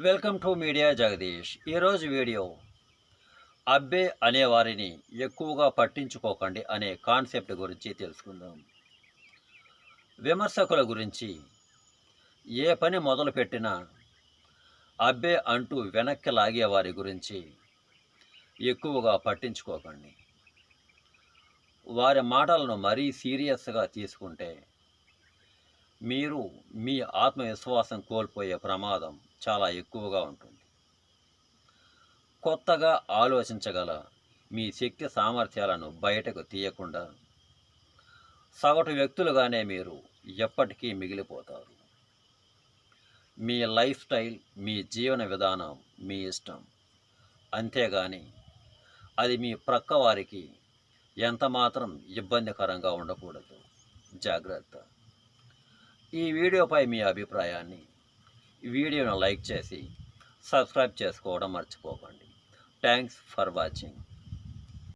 Welcome to media Jagadish. ఈరోజు video అబ్బే అనేవారిని ఎక్కువగా పట్టించుకోకండి అనే కాన్సెప్ట్ గురించి తెలుసుకుందాం. విమర్శకుల గురించి ఏ పని మొదలుపెట్టినా అబ్బే అంటూ వెనక్కి లాగేవారి గురించి ఎక్కువగా పట్టించుకోకండి. వారి మాటలను మరీ సీరియస్గా తీసుకుంటే మీరు మీ ఆత్మవిశ్వాసం కోల్పోయే ప్రమాదం చాలా ఎక్కువగా ఉంటుంది. కొత్తగా ఆలోచించగల మీ శక్తి సామర్థ్యాలను బయటకు తీయకుండా సగటు వ్యక్తులుగానే మీరు ఎప్పటికీ మిగిలిపోతారు. మీ లైఫ్ స్టైల్ మీ జీవన విధానం మీ ఇష్టం. అంతేగాని అది మీ ప్రక్క వారికి ఎంతమాత్రం ఇబ్బందికరంగా ఉండకూడదు. జాగ్రత్త. ఈ వీడియోపై మీ అభిప్రాయాన్ని వీడియోను లైక్ చేసి సబ్స్క్రైబ్ చేసుకోవడం మర్చిపోకండి. Thanks for watching.